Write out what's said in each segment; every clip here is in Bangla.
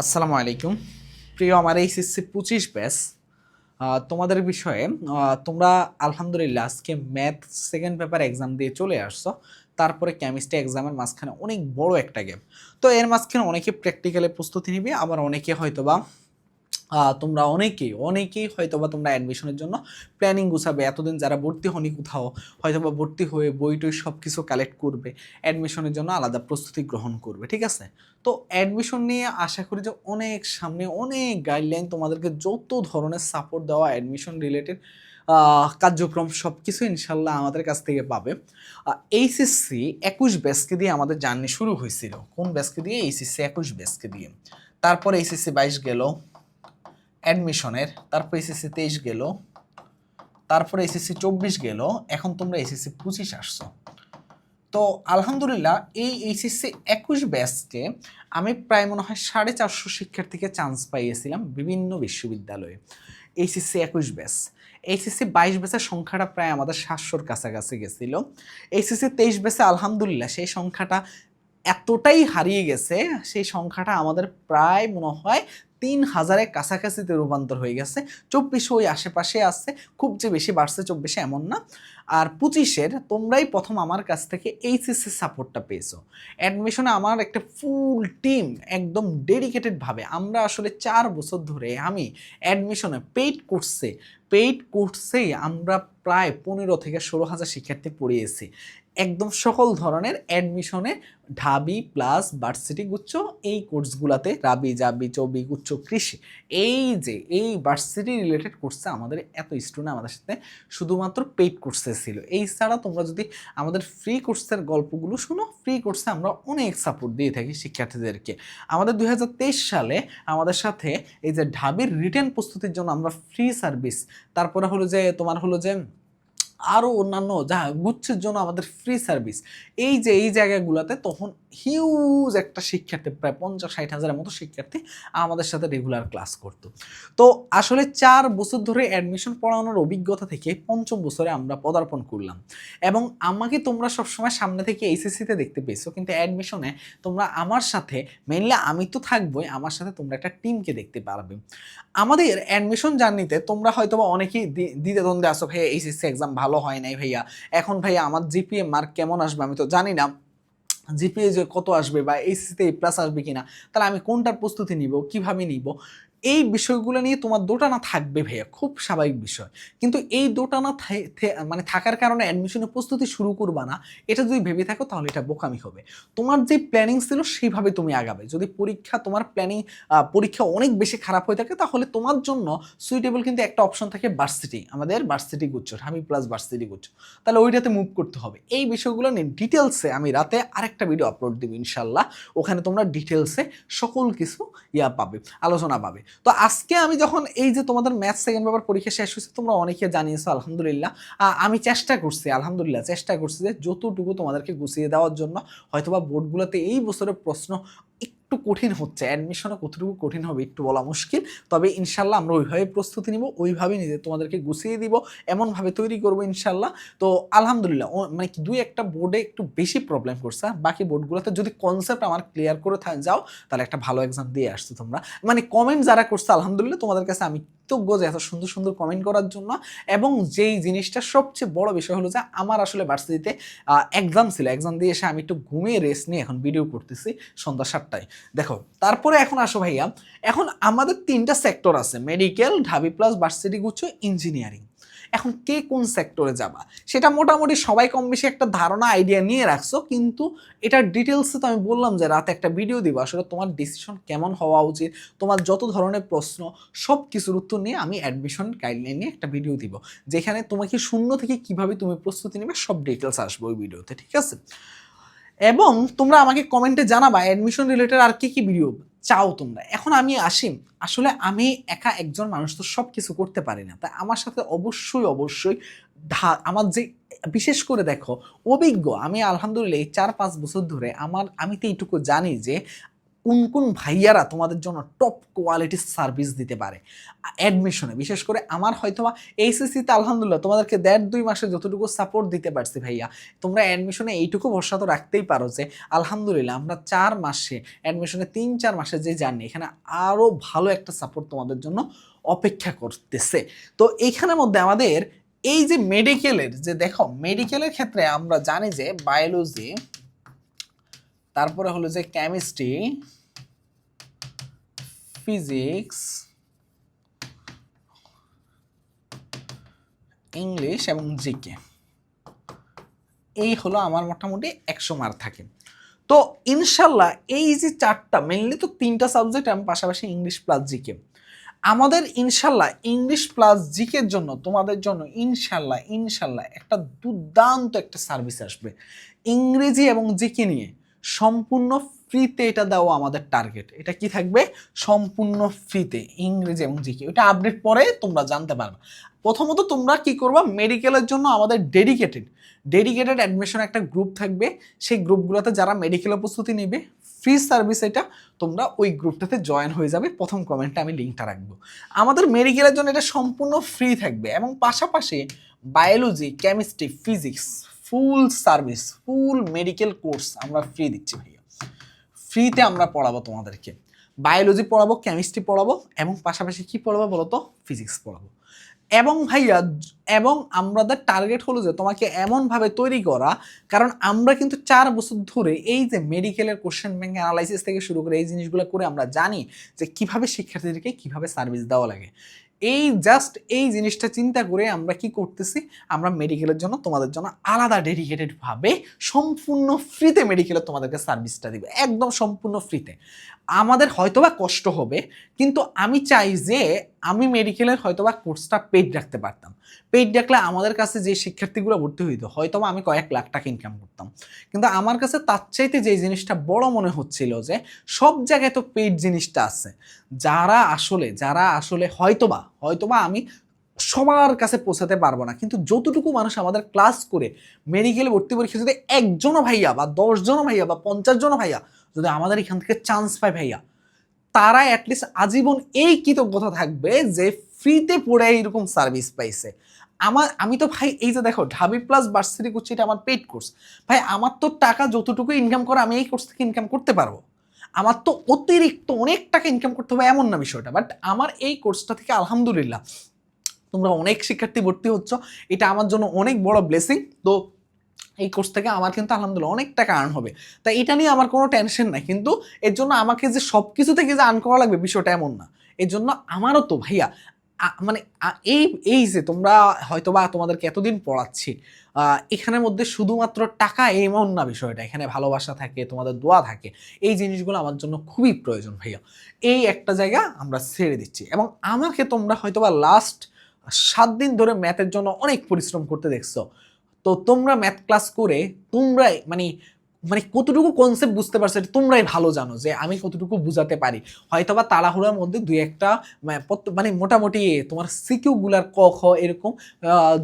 আসসালামু আলাইকুম। প্রিয় আমার এইচএসসি পঁচিশ ব্যাস তোমাদের বিষয়ে তোমরা আলহামদুলিল্লাহ আজকে ম্যাথ সেকেন্ড পেপার এক্সাম দিয়ে চলে আসছো। তারপরে কেমিস্ট্রি এক্সামের মাঝখানে অনেক বড় একটা গ্যাপ তো এর মাঝখানে অনেকে প্র্যাকটিক্যালে প্রস্তুতি নিবে আবার অনেকে হয়তোবা আহ, তোমরা অনেকেই অনেকেই হয়তোবা তোমরা অ্যাডমিশনের জন্য প্ল্যানিং গুছাবে। এতদিন যারা ভর্তি হনি কোথাও, হয়তোবা ভর্তি হয়ে বই টই সব কিছু কালেক্ট করবে। অ্যাডমিশনের জন্য আলাদা প্রস্তুতি গ্রহণ করবে, ঠিক আছে? তো অ্যাডমিশন নিয়ে আশা করি যে অনেক সামনে অনেক গাইডলাইন তোমাদেরকে যত ধরনের সাপোর্ট দেওয়া অ্যাডমিশন রিলেটেড কার্যক্রম সব কিছু ইনশাল্লাহ আমাদের কাছ থেকে পাবে। এইচএসসি একুশ ব্যাচকে দিয়ে আমাদের জার্নি শুরু হয়েছিল। কোন ব্যাচকে দিয়ে? এইচএসসি একুশ ব্যাচকে দিয়ে। তারপর এইচএসসি বাইশ গেল। অ্যাডমিশনের, তারপর এসএসসি তেইশ গেল, তারপরে এসএসসি চব্বিশ গেল, এখন তোমরা এসএসসি পঁচিশ আসছো। তো আলহামদুলিল্লাহ, এই এইচএসসি একুশ ব্যাচকে আমি প্রায় মনে হয় সাড়ে চারশো শিক্ষার্থীকে চান্স পাইয়েছিলাম বিভিন্ন বিশ্ববিদ্যালয়ে। এইচএসসি একুশ ব্যাচ। এইচএসসি বাইশ ব্যাচের সংখ্যাটা প্রায় আমাদের সাতশোর কাছাকাছি গেছিল। এইচএসসি তেইশ ব্যাচে আলহামদুলিল্লাহ সেই সংখ্যাটা এতটাই হারিয়ে গেছে, সেই সংখ্যাটা আমাদের প্রায় মনে হয় তিন হাজারের কাছাকাছিতে রূপান্তর হয়ে গেছে। চব্বিশে ওই আশেপাশে আসছে খুব যে বেশি বাড়ছে চব্বিশে এমন না। আর পঁচিশের তোমরাই প্রথম আমার কাছ থেকে এইচএসসি সাপোর্টটা পেয়েছ। অ্যাডমিশনে আমার একটা ফুল টিম একদম ডেডিকেটেডভাবে আমরা আসলে চার বছর ধরে আমি অ্যাডমিশনে পেইড কোর্সে, পেইড কোর্সেই আমরা প্রায় পনেরো থেকে ষোলো হাজার শিক্ষার্থী পড়িয়েছি। একদম সকল ধরনের অ্যাডমিশনে ঢাবি প্লাস ভার্সিটি গুচ্ছ এই কোর্সগুলোতে রাবি, জাবি, চবি, গুচ্ছ, কৃষি এই যে, এই ভার্সিটি রিলেটেড কোর্সে আমাদের এত স্টুডেন্ট আমাদের সাথে শুধুমাত্র পেইড কোর্সে ছিল। এই ছাড়া তোমরা যদি আমাদের ফ্রি কোর্সের গল্পগুলো শুনো ফ্রি কোর্সে আমরা অনেক সাপোর্ট দিয়ে থাকি শিক্ষার্থীদেরকে। আমাদের দু হাজার তেইশ সালে আমাদের সাথে এই যে ঢাবির রিটেন প্রস্তুতির জন্য আমরা ফ্রি সার্ভিস তারপরে হলো যে তোমার হলো যে আরও অন্যান্য যা গুচ্ছের জন্য আমাদের ফ্রি সার্ভিস এই যে, এই জায়গাগুলোতে তখন হিউজ একটা শিক্ষার্থী, প্রায় পঞ্চাশ, ষাট হাজারের মতো শিক্ষার্থী আমাদের সাথে রেগুলার ক্লাস করতো। তো আসলে চার বছর ধরে অ্যাডমিশন পড়ানোর অভিজ্ঞতা থেকে পঞ্চম বছরে আমরা পদার্পণ করলাম। এবং আমাকে তোমরা সবসময় সামনে থেকে এইচএসসিতে দেখতে পেয়েছ, কিন্তু অ্যাডমিশনে তোমরা আমার সাথে মেনলি আমি তো থাকবোই, আমার সাথে তোমরা একটা টিমকে দেখতে পারবে। আমাদের অ্যাডমিশন জার্নিতে তোমরা হয়তো অনেকেই দি- দ্বন্দ্বে আসো ভাইয়া এইচএসসি এক্সাম ভালো হয় নাই ভাইয়া। এখন ভাইয়া আমার জিপিএ মার্ক কেমন আসবে আমি তো জানি না। জিপিএ যে কত আসবে বা এইচসিতে প্লাস আসবে কিনা, তাহলে আমি কোনটার প্রস্তুতি নিব, কীভাবে নিব? এই বিষয়গুলো নিয়ে তোমার দোটানা থাকবে ভাইয়া, খুব স্বাভাবিক বিষয়। কিন্তু এই দোটানা মানে থাকার কারণে অ্যাডমিশনের প্রস্তুতি শুরু করবা না, এটা যদি ভেবে থাকো তাহলে এটা বোকামি হবে। তোমার যে প্ল্যানিং ছিল সেইভাবে তুমি আগাবে। যদি পরীক্ষা, তোমার প্ল্যানিং পরীক্ষা অনেক বেশি খারাপ হয়ে থাকে তাহলে তোমার জন্য সুইটেবল কিন্তু একটা অপশন থাকে ভার্সিটি আমাদের ভার্সিটি গুচ্ছ হামি প্লাস ভার্সিটি গুচ্ছ। তাহলে ওইটাতে মুভ করতে হবে। এই বিষয়গুলো নিয়ে ডিটেলসে আমি রাতে আরেকটা ভিডিও আপলোড দেবো ইনশাল্লাহ ওখানে তোমরা ডিটেলসে সকল কিছু ইয়া পাবে, আলোচনা পাবে। তো আজকে আমি যখন এই যে তোমাদের ম্যাথ সেকেন্ড পেপার পরীক্ষা শেষ হয়েছে, তোমরা অনেকে জানিয়েছো, আলহামদুলিল্লাহ। আমি চেষ্টা করছি, আলহামদুলিল্লাহ, চেষ্টা করছি যে যতটুকু তোমাদেরকে গুছিয়ে দেওয়ার জন্য, হয়তোবা বোর্ডগুলোতে এই বছরের প্রশ্ন একটু কঠিন হচ্ছে। অ্যাডমিশনও কতটুকু কঠিন হবে একটু বলা মুশকিল। তবে ইনশাল্লাহ আমরা ওইভাবে প্রস্তুতি নিব, ওইভাবে নিজে তোমাদেরকে গুছিয়ে দিব, এমনভাবে তৈরি করব ইনশাল্লাহ তো আলহামদুলিল্লাহ মানে দুই একটা বোর্ডে একটু বেশি প্রবলেম করছে, আর বাকি বোর্ডগুলোতে যদি কনসেপ্ট আমার ক্লিয়ার করে যাও, তাহলে একটা ভালো এক্সাম দিয়ে আসছো তোমরা। মানে কমেন্ট যারা করছে, আলহামদুলিল্লাহ তোমাদের কাছে আমি কৃতজ্ঞ যে এত সুন্দর সুন্দর কমেন্ট করার জন্য এবং যেই জিনিসটা সবচেয়ে বড় বিষয় হলো যে আমার আসলে ভার্সিটিতে এক্সাম ছিল। এক্সাম দিয়ে এসে আমি একটু ঘুমিয়ে রেস্ট নিয়ে এখন ভিডিও করতেছি সন্ধ্যা সাতটায়। দেখো, তারপরে এখন আসো ভাইয়া। এখন আমাদের তিনটা সেক্টর আছে মেডিকেল ঢাবি প্লাস ভার্সিটি গুচ্ছ ইঞ্জিনিয়ারিং এখন কে কোন সেক্টরে যাবা? সেটা মোটামুটি সবাই কম বেশি একটা ধারণা আইডিয়া নিয়ে রাখছো, কিন্তু এটার ডিটেলসে তো আমি বললাম যে রাতে একটা ভিডিও দিব। আসলে তোমার ডিসিশন কেমন হওয়া উচিত? তোমার যত ধরনের প্রশ্ন সব কিছুর উত্তর নিয়ে আমি অ্যাডমিশন গাইডলাইন নিয়ে একটা ভিডিও দিব। যেখানে তোমাকে শূন্য থেকে কীভাবে তুমি প্রস্তুতি নেবে, সব ডিটেলস আসবে ওই ভিডিওতে ঠিক আছে? এবং তোমরা আমাকে কমেন্টে জানাবা অ্যাডমিশন রিলেটেড আর কি কি ভিডিও চাও তোমরা। এখন আমি আসিম। আসলে আমি একা একজন মানুষ তো সব কিছু করতে পারি না। তাই আমার সাথে অবশ্যই অবশ্যই ধা- আমার যে, বিশেষ করে দেখো, অভিজ্ঞ, আমি আলহামদুলিল্লাহ এই চার পাঁচ বছর ধরে আমার, আমি তো এইটুকু জানি যে কোন কোন ভাইয়ারা তোমাদের জন্য টপ কোয়ালিটির সার্ভিস দিতে পারে। অ্যাডমিশনে বিশেষ করে আমার হয়তো বা এইচএসসিতে আলহামদুলিল্লাহ তোমাদেরকে দেড় দুই মাসে যতটুকু সাপোর্ট দিতে পারছি ভাইয়া, তোমরা অ্যাডমিশনে এইটুকু ভরসা তো রাখতেই পারো যে আলহামদুলিল্লাহ আমরা চার মাসে অ্যাডমিশনে তিন চার মাসে যে জার্নি এখানে আরও ভালো একটা সাপোর্ট তোমাদের জন্য অপেক্ষা করতেছে। তো এইখানের মধ্যে আমাদের এই যে মেডিকেলের যে দেখো মেডিকেলের ক্ষেত্রে আমরা জানি যে বায়োলজি তারপরে হলো যে কেমিস্ট্রি ফিজিক্স ইংলিশ এবং জিকে এই হলো আমার মোটামুটি একশো মার্ক থাকে। তো ইনশাল্লাহ এই যে চারটা মেনলি তো তিনটা সাবজেক্ট আমি পাশাপাশি ইংলিশ প্লাস জিকে আমাদের ইনশাল্লাহ ইংলিশ প্লাস জিকের জন্য, তোমাদের জন্য ইনশাল্লাহ ইনশাল্লাহ একটা দুর্দান্ত একটা সার্ভিস আসবে। ইংরেজি এবং জিকে নিয়ে। সম্পূর্ণ ফ্রিতে এটা দেওয়া আমাদের টার্গেট এটা কি থাকবে? সম্পূর্ণ ফ্রিতে, ইংরেজি এবং জিকে। এটা আপডেট পরে তোমরা জানতে পারবে। প্রথমত তোমরা কি করবা? মেডিকেলের জন্য আমাদের ডেডিকেটেড ডেডিকেটেড অ্যাডমিশন একটা গ্রুপ থাকবে। সেই গ্রুপগুলোতে যারা মেডিকেলের প্রস্তুতি নেবে ফ্রি সার্ভিস এটা, তোমরা ওই গ্রুপটাতে জয়েন হয়ে যাবে। প্রথম কমেন্টে আমি লিঙ্কটা রাখব। আমাদের মেডিকেলের জন্য এটা সম্পূর্ণ ফ্রি থাকবে এবং পাশাপাশি biology chemistry physics full service full medical course আমরা ফ্রি দিচ্ছি ভাইয়া। ফ্রিতে আমরা পড়াবো তোমাদেরকে। বায়োলজি পড়াবো কেমিস্ট্রি পড়াবো এবং পাশাপাশি কি পড়াবো বলো তো ফিজিক্স পড়াবো। এবং ভাইয়া, এবং আমাদের টার্গেট হলো যে তোমাকে এমনভাবে তৈরি করা, কারণ আমরা কিন্তু চার বছর ধরে এই যে মেডিকেলের কোশ্চেন ব্যাংক অ্যানালাইসিস থেকে শুরু করে এই জিনিসগুলো করে আমরা জানি যে কীভাবে শিক্ষার্থীদেরকে কীভাবে সার্ভিস দেওয়া লাগে। এই জাস্ট এই জিনিসটা চিন্তা করে আমরা কি করতেছি? আমরা মেডিকেলের জন্য তোমাদের জন্য আলাদা ডেডিকেটেডভাবে সম্পূর্ণ ফ্রিতে মেডিকেলের তোমাদেরকে সার্ভিসটা দিবে। একদম সম্পূর্ণ ফ্রিতে আমাদের হয়তোবা কষ্ট হবে, কিন্তু আমি চাই যে আমি মেডিকেলের হয়তোবা কোর্সটা পেড রাখতে পারতাম। পেড রাখলে আমাদের কাছে যে শিক্ষার্থীগুলো ভর্তি হইতো, হয়তোবা আমি কয়েক লাখ টাকা ইনকাম করতাম। কিন্তু আমার কাছে তার চাইতে যে জিনিসটা বড় মনে হচ্ছিল যে, সব জায়গায় তো পেড জিনিসটা আছে। যারা আসলে যারা আসলে হয়তোবা হয়তোবা আমি সবার কাছে পৌঁছাতে পারব না। কিন্তু যতটুকু মানুষ আমাদের ক্লাস করে মেডিকেল ভর্তি পরীক্ষা, যদি একজনও ভাইয়া বা দশজনও ভাইয়া বা পঞ্চাশ জনও ভাইয়া, যদি আমাদের এখান থেকে চান্স পায় ভাইয়া তারা অ্যাটলিস্ট আজীবন এই কৃতজ্ঞতা থাকবে যে ফ্রিতে পড়ে এইরকম সার্ভিস পাইছে। আমার, আমি তো ভাই, এই যে দেখো, ঢাবি প্লাস ভার্সিটি করছি এটা আমার পেড কোর্স ভাই, আমার তো টাকা যতটুকু ইনকাম করে, আমি এই কোর্স থেকে ইনকাম করতে পারব। আমার তো অতিরিক্ত অনেক টাকা ইনকাম করতে হবে এমন না বিষয়টা। বাট আমার এই কোর্সটা থেকে আলহামদুলিল্লাহ, তোমরা অনেক শিক্ষার্থী ভর্তি হচ্ছ। এটা আমার জন্য অনেক বড় ব্লেসিং তো এই কোর্স থেকে আমার কিন্তু আলহামদুলিল্লাহ অনেক টাকা আর্ন হবে। তাই এটা নিয়ে আমার কোনো টেনশন নাই। কিন্তু এর জন্য আমাকে যে সব কিছু থেকে যে আর্ন করা লাগবে বিষয়টা এমন না। এর জন্য আমারও তো ভাইয়া মানে এই এই যে তোমরা হয়তো বা তোমাদেরকে এতদিন পড়াচ্ছি এখানের মধ্যে শুধুমাত্র টাকা এমন না বিষয়টা। এখানে ভালোবাসা থাকে, তোমাদের দোয়া থাকে। এই জিনিসগুলো আমার জন্য খুবই প্রয়োজন ভাইয়া। এই একটা জায়গা আমরা ছেড়ে দিচ্ছি। এবং আমাকে তোমরা হয়তো বা লাস্ট সাত দিন ধরে ম্যাথের জন্য অনেক পরিশ্রম করতে দেখছ। তো তোমরা ম্যাথ ক্লাস করে তোমরা মানে মানে কতটুকু কনসেপ্ট বুঝতে পারছ এটা তোমরাই ভালো জানো যে আমি কতটুকু বুঝাতে পারি। হয়তোবা তাড়াহুড়ার মধ্যে দুই একটা মানে মানে মোটামুটি তোমার সিকিউ গুলার ক, খ এরকম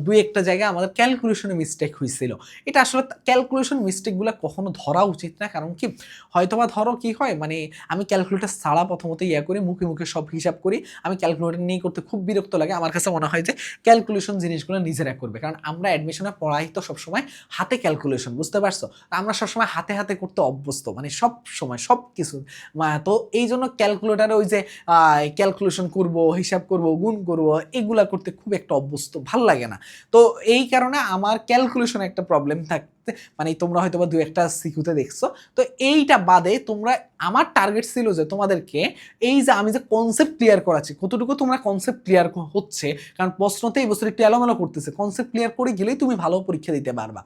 দুই একটা জায়গায় আমাদের ক্যালকুলেশনে মিস্টেক হয়েছিল এটা আসলে ক্যালকুলেশন মিস্টেকগুলো কখনো ধরা উচিত না। কারণ কি? হয়তোবা ধরো কি হয় মানে আমি ক্যালকুলেটার ছাড়া প্রথমত ইয়া করি, মুখে মুখে সব হিসাব করি। আমি ক্যালকুলেটার নিয়ে করতে খুব বিরক্ত লাগে। আমার কাছে মনে হয় যে ক্যালকুলেশন জিনিসগুলো নিজেরা করবে। কারণ আমরা অ্যাডমিশনে পড়াই তো সবসময় হাতে ক্যালকুলেশন বুঝতে পারছ? আমরা সবসময় হাতে হাতে করতে অভ্যস্ত মানে সব সময়, সব কিছু। তো এই জন্য ক্যালকুলেটারে ওই যে ক্যালকুলেশন করব, হিসাব করব, গুণ করব, এগুলা করতে খুব একটা অভ্যস্ত, ভালো লাগে না। তো এই কারণে আমার ক্যালকুলেশন একটা প্রবলেম থাকতে মানে তোমরা হয়তো বা দু একটা সিকুতে দেখছ। তো এইটা বাদে তোমরা আমার টার্গেট ছিল যে তোমাদেরকে এই যে আমি যে কনসেপ্ট ক্লিয়ার করাচ্ছি, কতটুকু তোমরা কনসেপ্ট ক্লিয়ার হচ্ছে? কারণ প্রশ্নতে এই বছর একটু এলোমেলো করতেছে। কনসেপ্ট ক্লিয়ার করে গেলেই তুমি ভালো পরীক্ষা দিতে পারবা।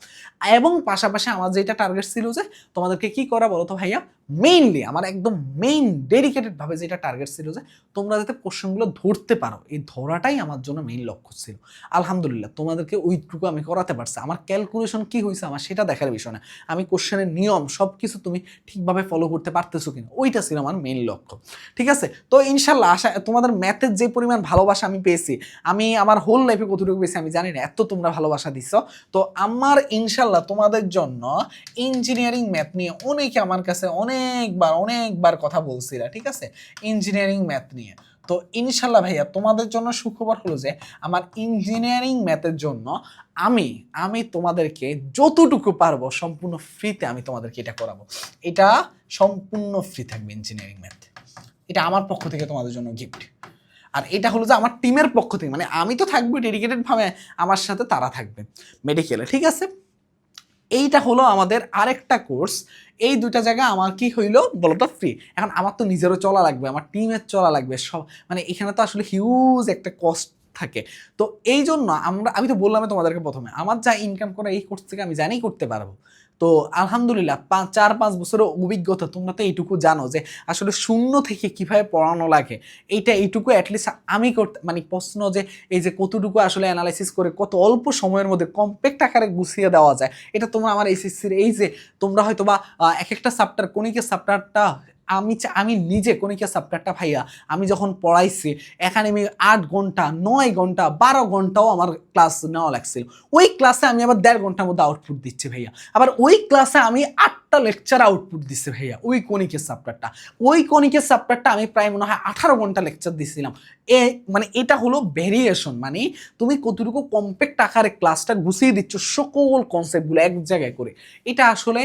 এবং পাশাপাশি আমার যেটা টার্গেট ছিল যে তোমাদেরকে কি করা বলো তো ভাইয়া? মেইনলি আমার একদম মেইন ডেডিকেটেডভাবে যেটা টার্গেট ছিল যে তোমরা যাতে কোশ্চেনগুলো ধরতে পারো। এই ধরাটাই আমার জন্য মেইন লক্ষ্য ছিল। আলহামদুলিল্লাহ, তোমাদেরকে ওইটুকু আমি করাতে পারছি। আমার ক্যালকুলেশন কি হয়েছে আমার সেটা দেখার বিষয় না। আমি কোশ্চেনের নিয়ম সব কিছু তুমি ঠিকভাবে ফলো করতে পারতেছো পারতেছো কিনা? ওইটা ছিল আমার মেইন লক্ষ্য। ঠিক আছে? তো ইনশাল্লাহ আশা, তোমাদের ম্যাথের যে পরিমাণ ভালোবাসা আমি পেয়েছি, আমি আমার হোল লাইফে কতটুকু পেয়েছি আমি জানি না, এত তোমরা ভালোবাসা দিছ। তো আমার ইনশাল্লাহ তোমাদের জন্য ইঞ্জিনিয়ারিং ম্যাথ নিয়ে অনেকে আমার কাছে অনেকবার অনেকবার কথা বলছিলা, ঠিক আছে? ইঞ্জিনিয়ারিং ম্যাথ নিয়ে। তো ইনশাল্লাহ ভাইয়া, তোমাদের জন্য সুখবর হলো যে আমার ইঞ্জিনিয়ারিং ম্যাথের জন্য আমি আমি তোমাদেরকে যতটুকু পারব সম্পূর্ণ ফ্রিতে আমি তোমাদেরকে এটা করাবো। এটা সম্পূর্ণ ফ্রি থাকবে ইঞ্জিনিয়ারিং ম্যাথ এটা আমার পক্ষ থেকে তোমাদের জন্য গিফট আর এটা হলো যে আমার টিমের পক্ষ থেকে মানে আমি তো থাকব ডেডিকেটেডভাবে আমার সাথে তারা থাকবে। মেডিকেলে ঠিক আছে? এইটা হলো আমাদের আরেকটা কোর্স। এই দুটা জায়গা আমার কি হইল বলতো ফ্রি এখন আমার তো নিজেরও চলা লাগবে, আমার টিমের চলা লাগবে, সব মানে এখানে তো আসলে হিউজ একটা কস্ট থাকে। তো এই জন্য আমরা, আমি তো বললাম তোমাদেরকে প্রথমে, আমার যা ইনকাম করা এই কোর্স থেকে আমি জানি করতে পারব। তো আলহামদুলিল্লাহ পাঁচ চার, পাঁচ বছরের অভিজ্ঞতা তোমরা তো এইটুকু জানো যে আসলে শূন্য থেকে কীভাবে পড়ানো লাগে, এইটা এইটুকু অ্যাটলিস্ট আমি করতে মানে প্রশ্ন যে এই যে কতটুকু আসলে অ্যানালাইসিস করে কত অল্প সময়ের মধ্যে কম্প্যাক্ট আকারে গুছিয়ে দেওয়া যায়, এটা তোমরা আমার এসএসসির এই যে তোমরা হয়তো বা এক একটা সাপ্টার কোনিকে সাপ্টারটা আমি আমি নিজে কোনিকে সাপ্টারটা ভাইয়া, আমি যখন পড়াইছি, এখানে আমি আট ঘণ্টা, নয় ঘণ্টা, বারো ঘন্টাও আমার ক্লাস নেওয়া লাগছিল। ওই ক্লাসে আমি আবার দেড় ঘণ্টার মধ্যে আউটপুট দিচ্ছি ভাইয়া। আবার ওই ক্লাসে আমি আটটা লেকচার আউটপুট দিচ্ছি ভাইয়া, ওই কণিকের সাপ্টারটা ওই কণিকের সাপ্টারটা আমি প্রায় মনে হয় আঠারো ঘণ্টা লেকচার দিছিলাম। এ মানে এটা হলো ভেরিয়েশন মানে তুমি কতটুকু কম্প্যাক্ট আকারে ক্লাসটা গুছিয়ে দিচ্ছ, সকল কনসেপ্টগুলো এক জায়গায় করে। এটা আসলে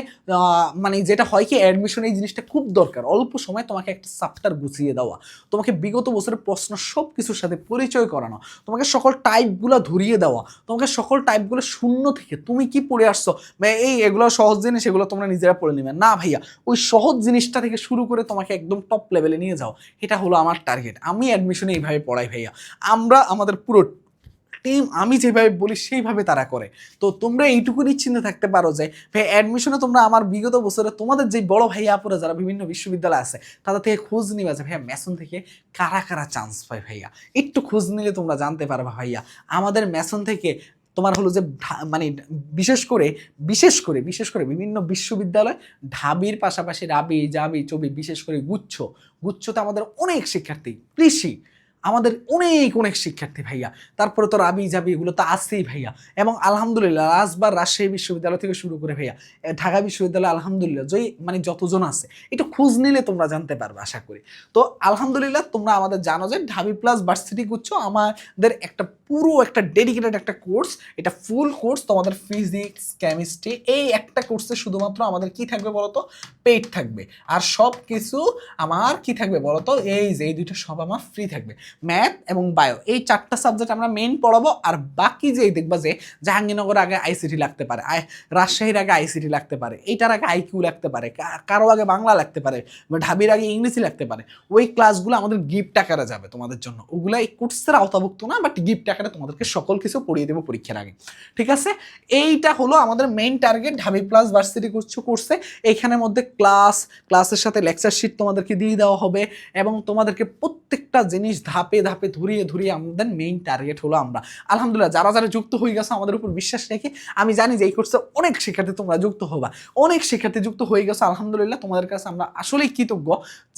মানে যেটা হয় কি অ্যাডমিশন এই জিনিসটা খুব দরকার। অল্প সময় তোমাকে একটা চাপ্টার গুছিয়ে দেওয়া। তোমাকে বিগত বছরের প্রশ্ন সব কিছুর সাথে পরিচয় করানো। তোমাকে সকল টাইপগুলো ধরিয়ে দেওয়া। তোমাকে সকল টাইপগুলো শূন্য থেকে তুমি কি পড়ে আসছো? বা এই এগুলো সহজ জিনিস, এগুলো তোমরা নিজেরা পড়ে নেবে না ভাইয়া, ওই সহজ জিনিসটা থেকে শুরু করে তোমাকে একদম টপ লেভেলে নিয়ে যাও। এটা হলো আমার টার্গেট আমি অ্যাডমিশনে এইভাবে পড়াই ভাইয়া। আমরা, আমাদের পুরো টিম আমি যেভাবে বলি, সেইভাবে তারা করে। তো তোমরা এইটুকু নিশ্চিন্তে থাকতে পারো যে, ভাই অ্যাডমিশনে তোমরা আমার বিগত বছরে তোমাদের যে বড় ভাইয়া আপুরা যারা বিভিন্ন বিশ্ববিদ্যালয় আছে, তাদের থেকে খোঁজ নিবা যে, ভাইয়া ম্যাসন থেকে কারা কারা চান্স পায় ভাইয়া। একটু খোঁজ নিলে তোমরা জানতে পারবা ভাইয়া। আমাদের ম্যাসন থেকে তোমার হলো যে মানে বিশেষ করে বিশেষ করে বিশেষ করে বিভিন্ন বিশ্ববিদ্যালয় ঢাবির পাশাপাশি রাবি, জাবি, চবি বিশেষ করে গুচ্ছ। গুচ্ছতে আমাদের অনেক শিক্ষার্থী, কৃষি। আমাদের অনেক অনেক শিক্ষার্থী ভাইয়া। তারপরে তো রাবি, জাবি এগুলো তো আছেই ভাইয়া। এবং আলহামদুলিল্লাহ রাজবার রাজশাহী বিশ্ববিদ্যালয় থেকে শুরু করে ভাইয়া ঢাকা বিশ্ববিদ্যালয় আলহামদুলিল্লাহ যে মানে যতজন আছে, একটু খোঁজ নিলে তোমরা জানতে পারবে, আশা করি। তো আলহামদুলিল্লাহ, তোমরা আমাদের জানো যে ঢাবি প্লাস ভার্সিটি গুচ্ছ, আমাদের একটা পুরো একটা ডেডিকেটেড একটা কোর্স এটা ফুল কোর্স তোমাদের ফিজিক্স কেমিস্ট্রি এই একটা কোর্সে শুধুমাত্র আমাদের কি থাকবে বলতো? পেইড থাকবে। আর সব কিছু আমার কি থাকবে বলতো? এই যে, এই দুইটা সব আমার ফ্রি থাকবে। ম্যাথ এবং বায়ো। এই চারটা সাবজেক্ট আমরা মেইন পড়াবো আর বাকি যেই দেখবা যে জাহাঙ্গীরনগর আগে আইসিটি লাগতে পারে রাজশাহীর আগে আইসিটি লাগতে পারে, এইটার আগে আইকিউ লাগতে পারে কারও আগে বাংলা লাগতে পারে ঢাবির আগে ইংলিশই লাগতে পারে, ওই ক্লাসগুলো আমাদের গিফট আকারে যাবে তোমাদের জন্য। ওগুলো এই কোর্সের আওতাভুক্ত না বাট গিফট আকারে তোমাদেরকে সকল কিছু পড়িয়ে দেবো পরীক্ষার আগে। ঠিক আছে? এইটা হলো আমাদের main target Dhabi plus varsity করছ কোর্সে এইখানের মধ্যে ক্লাস ক্লাসের সাথে লেকচার শিট তোমাদেরকে দিয়ে দেওয়া হবে এবং তোমাদেরকে প্রত্যেকটা জিনিস ধাপে ধাপে ধাপে ধরিয়ে ধরিয়ে আমাদের মেইন টার্গেট হলো আমরা। আলহামদুলিল্লাহ, যারা যারা যুক্ত হয়ে গেছে আমাদের উপর বিশ্বাস রেখে, আমি জানি যে এই কোর্সে অনেক শিক্ষার্থী তোমরা যুক্ত হবা। অনেক শিক্ষার্থী যুক্ত হয়ে গেছে, আলহামদুলিল্লাহ, তোমাদের কাছে আমরা আসলেই কৃতজ্ঞ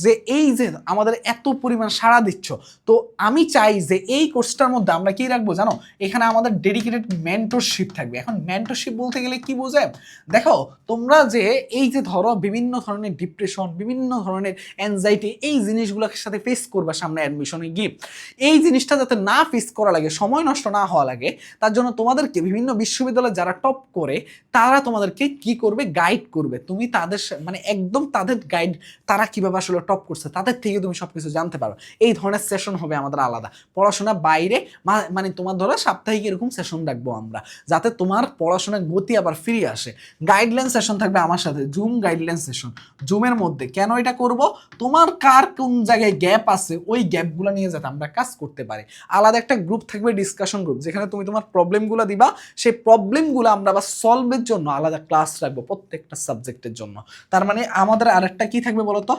যে এই যে আমাদের এত পরিমাণ সাড়া দিচ্ছ। তো আমি চাই যে এই কোর্সটার মধ্যে আমরা কি রাখব জানো? এখানে আমাদের ডেডিকেটেড মেন্টরশিপ থাকবে। এখন মেন্টরশিপ বলতে গেলে কি বোঝায়? দেখো, তোমরা যে এই যে ধরো বিভিন্ন ধরনের ডিপ্রেশন বিভিন্ন ধরনের অ্যাংজাইটি এই জিনিসগুলোর সাথে ফেস করবা সামনে অ্যাডমিশনে গিয়ে। এই জিনিসটা যাতে না ফিস করা লাগে, সময় নষ্ট না হওয়া লাগে, তার জন্য তোমাদেরকে বিভিন্ন বিশ্ববিদ্যালয়ে যারা টপ করে, তারা তোমাদেরকে কি করবে? গাইড করবে। তুমি তাদের মানে একদম তাদের গাইড তারা কীভাবে আসলে টপ করছে, তাদের থেকে তুমি সবকিছু জানতে পারো। এই ধরনের সেশন হবে আমাদের আলাদা। পড়াশোনা বাইরে মানে তোমার ধরো সাপ্তাহিক এরকম সেশন রাখব আমরা, যাতে তোমার পড়াশোনার গতি আবার ফিরে আসে। গাইডলাইন সেশন থাকবে আমার সাথে জুম গাইডলাইন সেশন জুমের মধ্যে কেন এটা করব? তোমার কার কোন জায়গায় গ্যাপ আছে, ওই গ্যাপগুলো নিয়ে যাতে আমরা কাজ করতে পারি। আলাদা একটা গ্রুপ থাকবে ডিসকাশন গ্রুপ যেখানে তুমি তোমার প্রবলেমগুলো দিবা, সেই প্রবলেমগুলো আমরা আবার সলভের জন্য আলাদা ক্লাস রাখব প্রত্যেকটা সাবজেক্টের জন্য। তার মানে আমাদের আরেকটা কি থাকবে বলতো?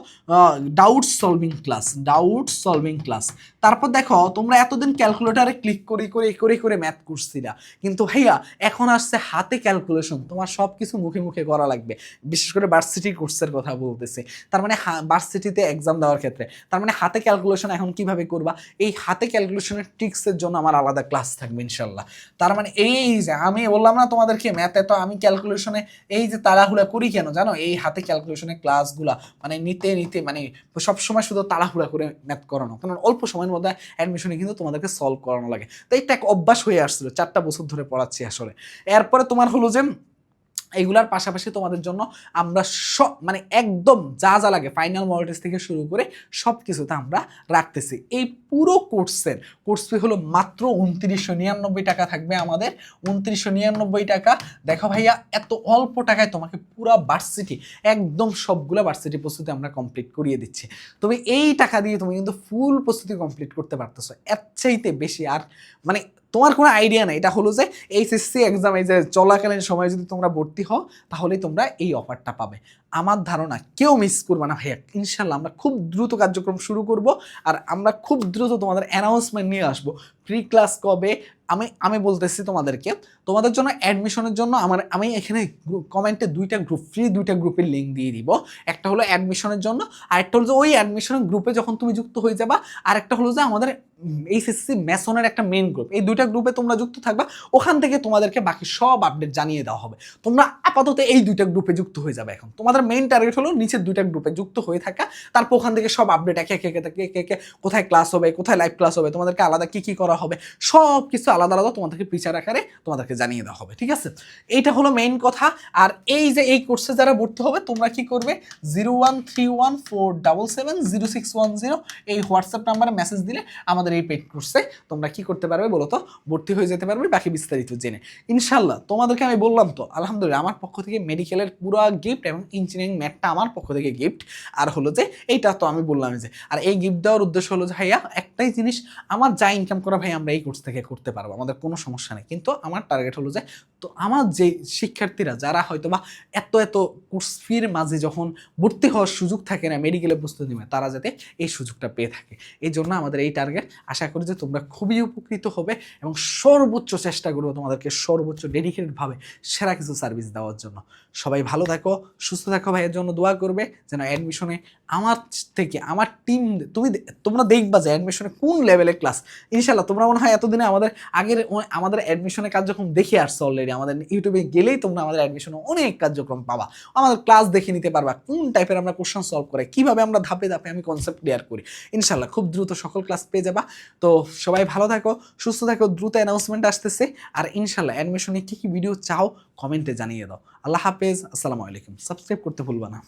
Doubt solving class doubt solving class তারপর দেখো, তোমরা এতদিন ক্যালকুলেটারে ক্লিক করে করে করে করে ম্যাথ করছিলা কিন্তু ভাইয়া, এখন আসছে হাতে ক্যালকুলেশন তোমার সব কিছু মুখে মুখে করা লাগবে। বিশেষ করে ভার্সিটি কোর্সের কথা বলতেছি। তার মানে ভার্সিটিতে এক্সাম দেওয়ার ক্ষেত্রে। তার মানে হাতে ক্যালকুলেশন এখন কীভাবে করবা? এই হাতে ক্যালকুলেশনের ট্রিক্সের জন্য আমার আলাদা ক্লাস থাকবে ইনশাল্লাহ। তার মানে এই যে আমি বললাম না তোমাদেরকে ম্যাথে তো আমি ক্যালকুলেশনে এই যে তাড়াহুড়া করি কেন জানো? এই হাতে ক্যালকুলেশনের ক্লাসগুলা মানে নিতে নিতে মানে সবসময় শুধু তাড়াহুড়া করে ম্যাথ করানো। কারণ অল্প সময়ের মধ্যে অ্যাডমিশনে কিন্তু তোমাদেরকে সলভ করানো লাগে। তো এটা এক অভ্যাস হয়ে আসছিল, চারটা বছর ধরে পড়াচ্ছি আসলে। এরপরে তোমার হলো যে এইগুলার পাশাপাশি তোমাদের জন্য আমরা সব মানে একদম যা যা লাগে ফাইনাল মডেলস থেকে শুরু করে সব কিছুতে আমরা রাখতেছি। এই পুরো কোর্সের কোর্স ফি হলো মাত্র উনত্রিশশো নিরানব্বই টাকা থাকবে আমাদের। উনত্রিশশো নিরানব্বই টাকা। দেখো ভাইয়া, এত অল্প টাকায় তোমাকে পুরো ভার্সিটি একদম সবগুলো ভার্সিটি প্রস্তুতি আমরা কমপ্লিট করিয়ে দিচ্ছি। তবে এই টাকা দিয়ে তুমি কিন্তু ফুল প্রস্তুতি কমপ্লিট করতে পারতেছো। এর চাইতে বেশি আর মানে তোমার কোনো আইডিয়া নেই। এটা হলো যে এইচএসসি এক্সাম এই যে চলাকালীন সময়ে যদি তোমরা ভর্তি হও তাহলে তোমরা এই অফারটা পাবে। আমার ধারণা, কেউ মিস করবে না ভাইয়া। ইনশাল্লাহ আমরা খুব দ্রুত কার্যক্রম শুরু করব আর আমরা খুব দ্রুত তোমাদের অ্যানাউন্সমেন্ট নিয়ে আসব। প্রি ক্লাস কবে? আমি আমি বলতেছি তোমাদেরকে, তোমাদের জন্য অ্যাডমিশনের জন্য আমার, আমি এখানে কমেন্টে দুইটা গ্রুপ ফ্রি দুইটা গ্রুপের লিঙ্ক দিয়ে দিব। একটা হলো অ্যাডমিশনের জন্য, আর একটা হলো যে ওই অ্যাডমিশনের গ্রুপে যখন তুমি যুক্ত হয়ে যাবা, আর একটা হলো যে আমাদের এইচএসসি ম্যাসনের একটা মেন গ্রুপ এই দুইটা গ্রুপে তোমরা যুক্ত থাকবা, ওখান থেকে তোমাদেরকে বাকি সব আপডেট জানিয়ে দেওয়া হবে। তোমরা আপাতত এই দুইটা গ্রুপে যুক্ত হয়ে যাবে এখন। তোমাদের মেইন টার্গেট হলো নিচের দুইটা গ্রুপে যুক্ত হয়ে থাকা, তারপর ওখান থেকে সব আপডেট একে একে একে একে কোথায় ক্লাস হবে, কোথায় লাইভ ক্লাস হবে, তোমাদেরকে আলাদা কি কি করা হবে। সব কিছু আলাদা আলাদা তোমাদেরকে পিচার আকারে তোমাদেরকে জানিয়ে দেওয়া হবে, ঠিক আছে? এইটা হলো মেইন কথা। আর এই যে এই কোর্সে যারা ভর্তি হবে, তোমরা কি করবে? Zero one three one four double seven zero six one zero এই হোয়াটসঅ্যাপ নাম্বারে মেসেজ দিলে আমাদের এই পেড কোর্সে তোমরা কি করতে পারবে বলো তো ভর্তি হয়ে যেতে পারবে, বাকি বিস্তারিত জেনে। ইনশাল্লাহ তোমাদেরকে আমি বললাম তো, আলহামদুলিল্লাহ, আমার পক্ষ থেকে মেডিকেলের পুরো গিফট এবং ইঞ্জিনিয়ারিং ম্যাটটা আমার পক্ষ থেকে গিফট আর হলো যে, এইটা তো আমি বললাম যে, আর এই গিফট দেওয়ার উদ্দেশ্য হলো যে, ভাইয়া, একটাই জিনিস, আমার যা ইনকাম করা আমরা এই কোর্স থেকে করতে পারব, আমাদের কোনো সমস্যা নেই। কিন্তু আমার টার্গেট হলো যে, তো আমার যে শিক্ষার্থীরা, যারা হয়তো বা এত এত কোর্স ফির মাঝে যখন ভর্তি হওয়ার সুযোগ থাকে না মেডিকেলে প্রস্তুতি নেবে, তারা যাতে এই সুযোগটা পেয়ে থাকে। এই জন্য আমাদের এই টার্গেট আশা করি যে তোমরা খুবই উপকৃত হবে এবং সর্বোচ্চ চেষ্টা করব তোমাদেরকে সর্বোচ্চ ডেডিকেটেডভাবে সেরা কিছু সার্ভিস দেওয়ার জন্য। সবাই ভালো থাকো, সুস্থ থাকো ভাইয়ের জন্য দোয়া করবে, যেন অ্যাডমিশনে আমার থেকে, আমার টিম তুমি তোমরা দেখবা যে অ্যাডমিশনে কোন লেভেলের ক্লাস ইনশাল্লাহ তোমরা মনে হয় এতদিনে আমাদের আগের আমাদের অ্যাডমিশনের কার্যক্রম দেখে আসছো অলরেডি আমাদের ইউটিউবে গেলেই তোমরা আমাদের অ্যাডমিশনে অনেক কার্যক্রম পাবা। আমাদের ক্লাস দেখে নিতে পারবা কোন টাইপের আমরা কোশ্চেন সলভ করে, কীভাবে আমরা ধাপে ধাপে আমি কনসেপ্ট ক্লিয়ার করি। ইনশাল্লাহ খুব দ্রুত সকল ক্লাস পেয়ে যাবা। তো সবাই ভালো থাকো, সুস্থ থাকো, দ্রুত অ্যানাউন্সমেন্ট আসতেছে। আর ইনশাল্লাহ অ্যাডমিশনে কী কী ভিডিও চাও কমেন্টে জানিয়ে দাও। আল্লাহ হাফেজ, আসসালামু আলাইকুম। সাবস্ক্রাইব করতে ভুলবা না।